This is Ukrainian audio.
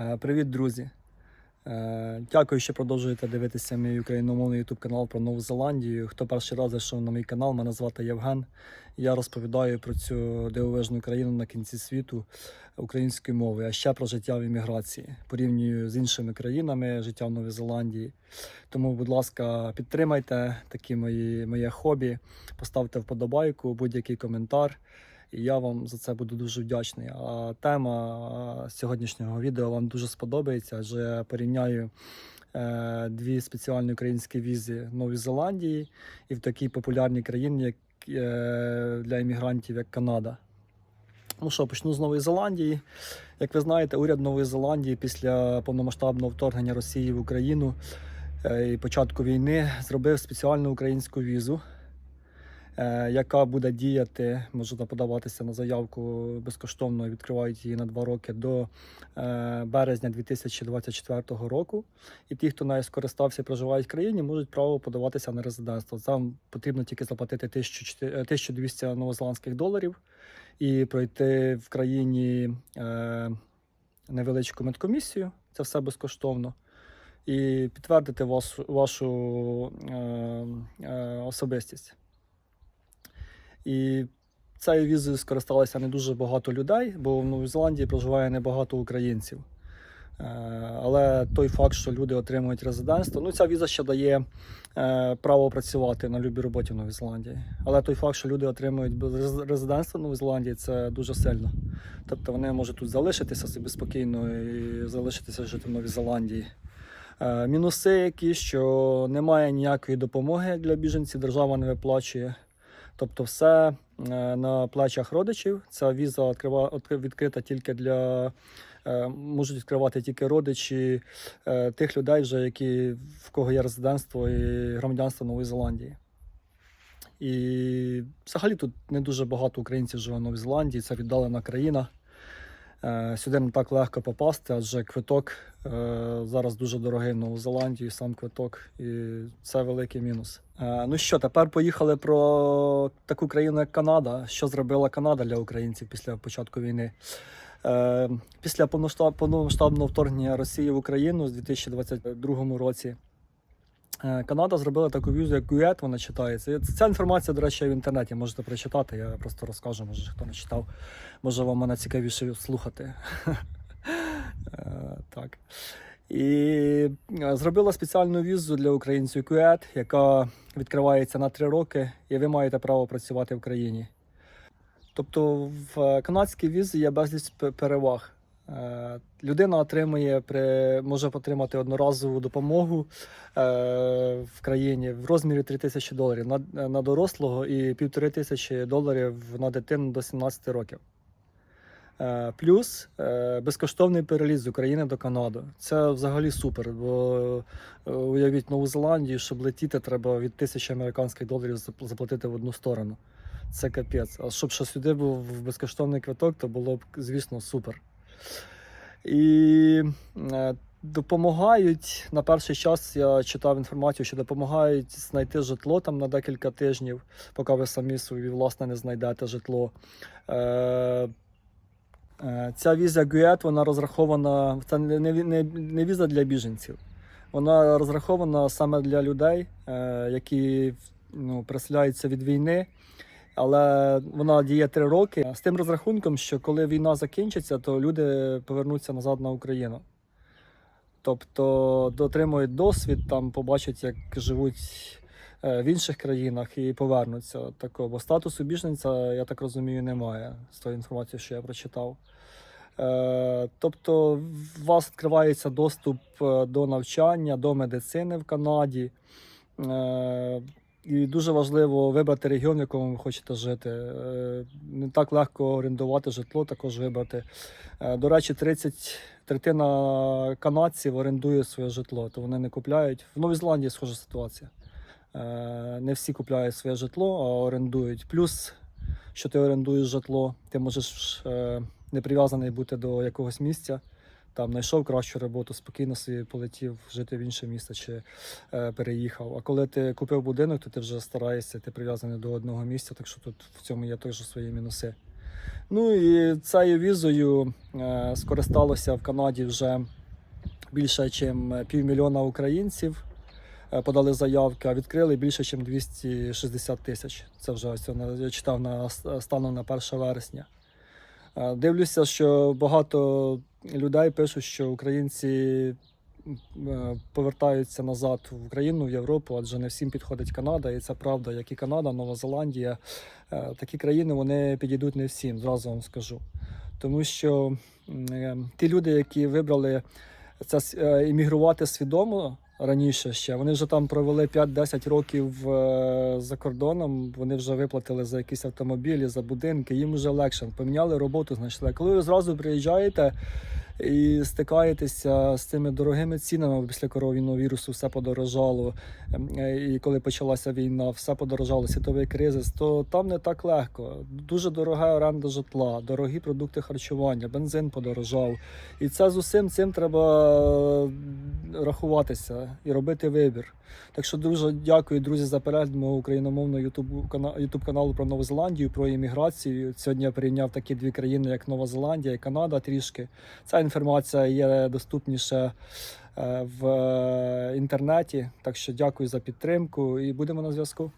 Е, Привіт, друзі! Е, Дякую, що продовжуєте дивитися мій україномовний YouTube канал про Нову Зеландію. Хто перший раз зайшов на мій канал, мене звати Євген. Я розповідаю про цю дивовижну країну на кінці світу українською мовою, а ще про життя в імміграції. Порівнюю з іншими країнами життя в Новій Зеландії. Тому, будь ласка, підтримайте такі мої, моє хобі, поставте вподобайку, будь-який коментар. І я вам за це буду дуже вдячний. А тема сьогоднішнього відео вам дуже сподобається, адже я порівняю е, дві спеціальні українські візи в Новій Зеландії і в такій популярній країні, як е, для іммігрантів, як Канада. Ну що, почну з Нової Зеландії. Як ви знаєте, уряд Нової Зеландії після повномасштабного вторгнення Росії в Україну е, і початку війни зробив спеціальну українську візу яка буде діяти, можна подаватися на заявку безкоштовно. Відкривають її на два роки до е, березня 2024 року. І ті, хто нею скористався і проживають в країні, можуть право подаватися на резидентство. Там потрібно тільки заплатити 1400 е, 1200 новозеландських доларів і пройти в країні е, невеличку медкомісію. Це все безкоштовно. І підтвердити вас, вашу е, е, особистість. І цією візою скористалися не дуже багато людей, бо в Новій Зеландії проживає небагато українців. Е, Але той факт, що люди отримують резидентство, ну ця віза ще дає е, право працювати на любій роботі в Новій Зеландії. Але той факт, що люди отримують резидентство в Новій Зеландії, це дуже сильно. Тобто вони можуть тут залишитися собі спокійно і залишитися жити в Новій Зеландії. Е, Мінуси, які що немає ніякої допомоги для біженців, держава не виплачує. Тобто, все е, на плечах родичів. Ця віза відкрита тільки для е, можуть відкривати тільки родичі е, тих людей, вже які в кого є резидентство і громадянство Нової Зеландії. І взагалі тут не дуже багато українців живе в Новій Зеландії, це віддалена країна. Е, Сюди не так легко попасти, адже квиток е, зараз дуже дорогий в Нову Зеландію, сам квиток, і це великий мінус. Е, Ну що, тепер поїхали про таку країну, як Канада. Що зробила Канада для українців після початку війни? Після повномасштабного вторгнення Росії в Україну з 2022 році. Е, Канада зробила таку візу, як ГУЕТ, вона читається. Ця інформація, до речі, в інтернеті можете прочитати. Я просто розкажу, може хто не читав, може вам мене цікавіше слухати. Е, Так. І е, зробила спеціальну візу для українців КУЕТ, яка відкривається на три роки, і ви маєте право працювати в країні. Тобто в канадській візі є безліч переваг. Е, Людина отримує може отримати одноразову допомогу е, в країні в розмірі 3 тисячі доларів на, дорослого і півтори тисячі доларів на дитину до 17 років. Е, Плюс безкоштовний переліз з України до Канади. Це взагалі супер. Бо уявіть Нову Зеландію, щоб летіти, треба від тисячі американських доларів заплатити в одну сторону. Це капець. А щоб ще сюди був безкоштовний квиток, то було б, звісно, супер. І е, допомагають на перший час. Я читав інформацію, що допомагають знайти житло там на декілька тижнів, поки ви самі собі власне не знайдете житло. Е, Е, Ця віза ГУЕТ, вона розрахована, це не, не, не, віза для біженців. Вона розрахована саме для людей, які ну, переселяються від війни. Але вона діє три роки з тим розрахунком, що коли війна закінчиться, то люди повернуться назад на Україну. Тобто дотримують досвід, там побачать, як живуть е, в інших країнах і повернуться. Такого. Бо статусу біженця, я так розумію, немає з тої інформації, що я прочитав. Е, Тобто, у вас відкривається доступ е, до навчання, до медицини в Канаді. І дуже важливо вибрати регіон, в якому ви хочете жити. Е, Не так легко орендувати житло, також вибрати. Е, До речі, 30 третина канадців орендує своє житло, то вони не купляють. В Новій Зеландії схожа ситуація. Е, Не всі купляють своє житло, а орендують. Плюс, що ти орендуєш житло, ти можеш не прив'язаний бути до якогось місця. Там знайшов кращу роботу, спокійно собі полетів жити в інше місто чи е, переїхав. А коли ти купив будинок, то ти вже стараєшся, ти прив'язаний до одного місця, так що тут в цьому є теж свої мінуси. Ну і цією візою е, скористалося в Канаді вже більше, ніж півмільйона українців. Е, Подали заявки, а відкрили більше, ніж 260 тисяч. Це вже я читав на станом на 1 вересня. Е, Дивлюся, що багато людей пишуть, що українці е, повертаються назад в Україну, в Європу, адже не всім підходить Канада, і це правда, як і Канада, Нова Зеландія. Е, Такі країни вони підійдуть не всім, зразу вам скажу. Тому що е, ті люди, які вибрали це іммігрувати свідомо раніше ще, вони вже там провели 5-10 років е, за кордоном, вони вже виплатили за якісь автомобілі, за будинки, їм вже легше. Поміняли роботу, знайшли. Коли ви зразу приїжджаєте і стикаєтеся з цими дорогими цінами після коронавірусу, все подорожало. ем, е, І коли почалася війна, все подорожало, світовий кризис, то там не так легко. Дуже дорога оренда житла, дорогі продукти харчування, бензин подорожав. І це з усім цим треба рахуватися і робити вибір. Так що дуже дякую, друзі, за перегляд мого україномовного ютуб каналу про Нову Зеландію, про імміграцію. Сьогодні я порівняв такі дві країни, як Нова Зеландія і Канада трішки. Ця інформація є доступніше е, в е, інтернеті. Так що дякую за підтримку і будемо на зв'язку.